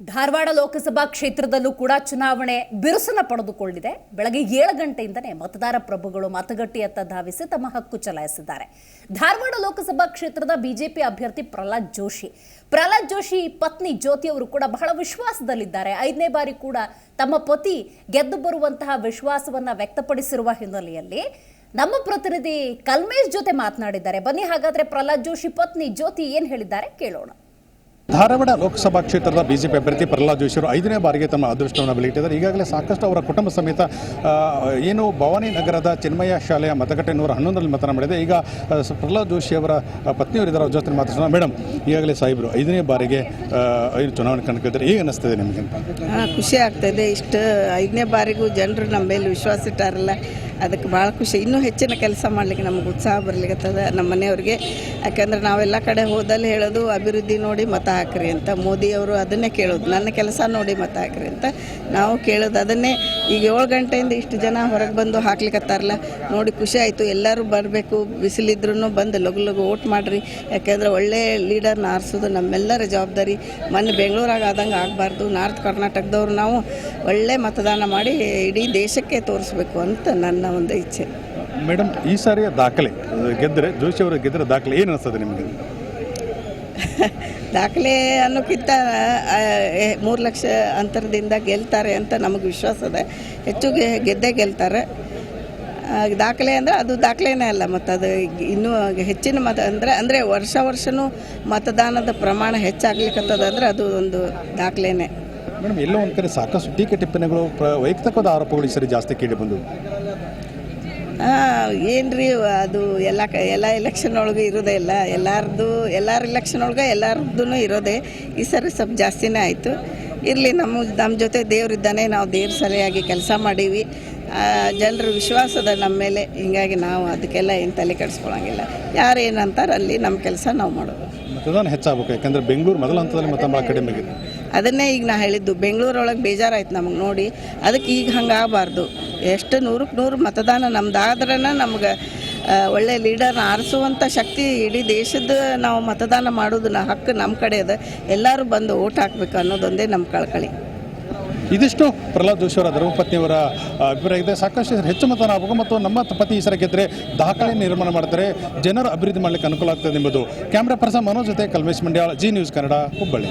ಧಾರವಾಡ ಲೋಕಸಭಾ ಕ್ಷೇತ್ರದಲ್ಲೂ ಕೂಡ ಚುನಾವಣೆ ಬಿರುಸನ್ನ ಪಡೆದುಕೊಂಡಿದೆ ಬೆಳಗ್ಗೆ ಏಳು ಗಂಟೆಯಿಂದನೇ ಮತದಾರ ಪ್ರಭುಗಳು ಮತಗಟ್ಟೆಯತ್ತ ಧಾವಿಸಿ ತಮ್ಮ ಹಕ್ಕು ಚಲಾಯಿಸಿದ್ದಾರೆ. ಧಾರವಾಡ ಲೋಕಸಭಾ ಕ್ಷೇತ್ರದ ಬಿಜೆಪಿ ಅಭ್ಯರ್ಥಿ ಪ್ರಹ್ಲಾದ್ ಜೋಶಿ. ಪ್ರಹ್ಲಾದ್ ಜೋಶಿ, ಪತ್ನಿ ಜ್ಯೋತಿ ಅವರು ಕೂಡ ಬಹಳ ವಿಶ್ವಾಸದಲ್ಲಿದ್ದಾರೆ. ಐದನೇ ಬಾರಿ ಕೂಡ ತಮ್ಮ ಪತಿ ಗೆದ್ದು ಬರುವಂತಹ ವಿಶ್ವಾಸವನ್ನ ವ್ಯಕ್ತಪಡಿಸಿರುವ ಹಿನ್ನೆಲೆಯಲ್ಲಿ ನಮ್ಮ ಪ್ರತಿನಿಧಿ ಕಲ್ಮೇಶ್ ಜೊತೆ ಮಾತನಾಡಿದ್ದಾರೆ. ಬನ್ನಿ, ಹಾಗಾದ್ರೆ ಪ್ರಹ್ಲಾದ್ ಜೋಶಿ, ಪತ್ನಿ ಜ್ಯೋತಿ ಏನ್ ಹೇಳಿದ್ದಾರೆ ಕೇಳೋಣ. ಧಾರವಾಡ ಲೋಕಸಭಾ ಕ್ಷೇತ್ರದ ಬಿಜೆಪಿ ಅಭ್ಯರ್ಥಿ ಪ್ರಹ್ಲಾದ್ ಜೋಶಿ ಅವರು ಐದನೇ ಬಾರಿಗೆ ತಮ್ಮ ಅದೃಷ್ಟವನ್ನು ಬೆಳೆಯಿಟ್ಟಿದ್ದಾರೆ ಈಗಾಗಲೇ ಸಾಕಷ್ಟು ಅವರ ಕುಟುಂಬ ಸಮೇತ ಏನು ಭವಾನಿ ನಗರದ ಚಿನ್ಮಯ ಶಾಲೆಯ ಮತಗಟ್ಟೆ ನೂರ ಹನ್ನೊಂದರಲ್ಲಿ ಮತದಾನ ಮಾಡಿದೆ. ಈಗ ಪ್ರಹ್ಲಾದ್ ಜೋಶಿ ಅವರ ಆ, ಪತ್ನಿಯವರಿದ್ದಾರೆ ಅವ್ರ ಜೊತೆ ಮಾತಾಡೋಣ ಮೇಡಮ್ ಈಗಾಗಲೇ ಸಾಹೇಬರು ಐದನೇ ಬಾರಿಗೆ ಐದು ಚುನಾವಣೆ ಕಣಕ್ಕಿದ್ದಾರೆ. ಈಗ ಅನ್ನಿಸ್ತದೆ ನಿಮಗೆ? ಖುಷಿ ಖುಷಿ ಇದೆ. ಇಷ್ಟು ಐದನೇ ಬಾರಿಗೂ ಜನರು ನಮ್ಮ ಮೇಲೆ ವಿಶ್ವಾಸ ಇಟ್ಟಾರಲ್ಲ. ಅದಕ್ಕೆ ಭಾಳ ಖುಷಿ. ಇನ್ನೂ ಹೆಚ್ಚಿನ ಕೆಲಸ ಮಾಡಲಿಕ್ಕೆ ನಮ್ಗೆ ಉತ್ಸಾಹ ಬರ್ಲಿಕ್ಕತ್ತದ ನಮ್ಮ ಮನೆಯವ್ರಿಗೆ. ಯಾಕಂದ್ರೆ ನಾವೆಲ್ಲ ಕಡೆ ಹೋದಲ್ಲಿ ಹೇಳೋದು ಅಭಿವೃದ್ಧಿ ನೋಡಿ ಮತ ಹಾಕ್ರಿ ಅಂತ. ಮೋದಿಯವರು ಅದನ್ನೇ ಕೇಳೋದು. ನನ್ನ ಕೆಲಸ ನೋಡಿ ಮತ ಹಾಕ್ರಿ ಅಂತ ನಾವು ಕೇಳೋದು. ಅದನ್ನೇ ಈಗ ಏಳು ಗಂಟೆಯಿಂದ ಇಷ್ಟು ಜನ ಹೊರಗೆ ಬಂದು ಹಾಕ್ಲಿಕ್ಕತ್ತಾರಲ್ಲ ನೋಡಿ ಖುಷಿ ಆಯಿತು. ಎಲ್ಲರೂ ಬರಬೇಕು. ಬಿಸಿಲಿದ್ರೂ ಬಂದು ಲಗು ಲಗು ಓಟ್ ಮಾಡಿರಿ. ಯಾಕೆಂದ್ರೆ ಒಳ್ಳೆ ಲೀಡರ್ನ ಆರಿಸೋದು ನಮ್ಮೆಲ್ಲರ ಜವಾಬ್ದಾರಿ. ಮೊನ್ನೆ ಬೆಂಗಳೂರಾಗ ಆದಂಗೆ ಆಗಬಾರ್ದು. ನಾರ್ತ್ ಕರ್ನಾಟಕದವ್ರು ನಾವು ಒಳ್ಳೆ ಮತದಾನ ಮಾಡಿ ಇಡೀ ದೇಶಕ್ಕೆ ತೋರಿಸ್ಬೇಕು ಅಂತ ನನ್ನ ಒಂದು ಇಚ್ಛೆ. ಮೇಡಮ್ ಈ ಸಾರಿಯ ದಾಖಲೆ ಗೆದ್ದರೆ ಜೋಶಿ ಅವರು ಗೆದ್ದರೆ ದಾಖಲೆ ಏನು ಅನಿಸ್ತದೆ ನಿಮಗೆ? ದಾಖಲೆ ಅನ್ನೋಕ್ಕಿಂತ ಮೂರು ಲಕ್ಷ ಅಂತರದಿಂದ ಗೆಲ್ತಾರೆ ಅಂತ ನಮಗೆ ವಿಶ್ವಾಸ ಇದೆ. ಹೆಚ್ಚು ಗೆದ್ದೇ ಗೆಲ್ತಾರೆ. ದಾಖಲೆ ಅಂದರೆ ಅದು ದಾಖಲೆನೇ ಅಲ್ಲ ಮತ್ತು ಅದು ಇನ್ನೂ ಹೆಚ್ಚಿನ ಮತ ಅಂದರೆ ಅಂದರೆ ವರ್ಷ ವರ್ಷವೂ ಮತದಾನದ ಪ್ರಮಾಣ ಹೆಚ್ಚಾಗ್ಲಿಕ್ಕತ್ತದ ಅಂದರೆ ಅದು ಒಂದು ದಾಖಲೆನೇ. ಮೇಡಮ್ ಎಲ್ಲೋ ಒಂದು ಕಡೆ ಸಾಕಷ್ಟು ಟೀಕೆ ಟಿಪ್ಪಣಿಗಳು ವೈಯಕ್ತಿಕವಾದ ಆರೋಪಗಳು ಈ ಸರಿ ಜಾಸ್ತಿ ಕೇಳಿ ಬಂದು ಏನು ರೀ ಅದು ಎಲ್ಲ ಕ, ಎಲ್ಲ ಎಲೆಕ್ಷನ್ ಒಳಗೆ ಇರೋದೇ ಇಲ್ಲ. ಎಲ್ಲಾರ್ದು, ಎಲ್ಲರ ಇಲೆಕ್ಷನ್ ಒಳಗೆ ಎಲ್ಲರದ್ದು ಇರೋದೇ. ಈ ಸರಿ ಸ್ವಲ್ಪ ಜಾಸ್ತಿನೇ ಆಯಿತು. ಇರಲಿ, ನಮ್ಮ ನಮ್ಮ ಜೊತೆ ದೇವರಿದ್ದಾನೆ ನಾವು ದೇವ್ರ ಸರಿಯಾಗಿ ಕೆಲಸ ಮಾಡೀವಿ. ಜನರ ವಿಶ್ವಾಸದ ನಮ್ಮ ಮೇಲೆ. ಹಿಂಗಾಗಿ ನಾವು ಅದಕ್ಕೆಲ್ಲ ಏನು ತಲೆ ಕೆಡಿಸ್ಕೊಳ್ಳೋಂಗಿಲ್ಲ ಯಾರು ಏನಂತಾರೆ ಅಲ್ಲಿ ನಮ್ಮ ಕೆಲಸ ನಾವು ಮಾಡೋದು. ಮತದಾನ ಹೆಚ್ಚಾಗಬೇಕು. ಯಾಕಂದರೆ ಬೆಂಗಳೂರು ಮೊದಲ ಹಂತದಲ್ಲಿ ಮತ ಭಾಳ ಕಡಿಮೆ ಆಗಿದೆ ಅದನ್ನೇ ಈಗ ನಾ ಹೇಳಿದ್ದು, ಬೆಂಗಳೂರೊಳಗೆ ಬೇಜಾರಾಯ್ತು ನಮಗೆ ನೋಡಿ. ಅದಕ್ಕೆ ಈಗ ಹಂಗೆ ಆಗಬಾರ್ದು. ಎಷ್ಟು ನೂರಕ್ಕೆ ನೂರು ಮತದಾನ ನಮ್ದಾದ್ರೇ ನಮ್ಗೆ ಒಳ್ಳೆ ಲೀಡರ್ನ ಆರಿಸುವಂಥ ಶಕ್ತಿ ಇಡೀ ದೇಶದ ನಾವು ಮತದಾನ ಮಾಡೋದು ನಾ ಹಕ್ಕು ನಮ್ಮ ಕಡೆ ಅದ. ಎಲ್ಲರೂ ಬಂದು ಓಟ್ ಹಾಕ್ಬೇಕು ಅನ್ನೋದೊಂದೇ ನಮ್ಮ ಕಳ್ಕಳಿ. ಇದಿಷ್ಟು ಪ್ರಹ್ಲಾದ್ ಜೋಶಿ ಅವರ ಧರ್ಮಪತ್ನಿಯವರ ಅಭಿಪ್ರಾಯ ಇದೆ. ಸಾಕಷ್ಟು ಹೆಚ್ಚು ಮತದಾನ ಆಗಬೇಕು ಮತ್ತು ನಮ್ಮ ಪತಿ ಹೆಸರ ಸರಿ ಗೆದ್ದರೆ ದಾಖಲೆ ನಿರ್ಮಾಣ ಮಾಡ್ತಾರೆ. ಜನರು ಅಭಿವೃದ್ಧಿ ಮಾಡಲಿಕ್ಕೆ ಅನುಕೂಲ ಆಗ್ತದೆ ಎಂಬುದು. ಕ್ಯಾಮ್ರಾ ಪರ್ಸನ್ ಮನೋಜ್ ಜೊತೆ Kalmesh Mandyala, Z news Kannada, Hubballi.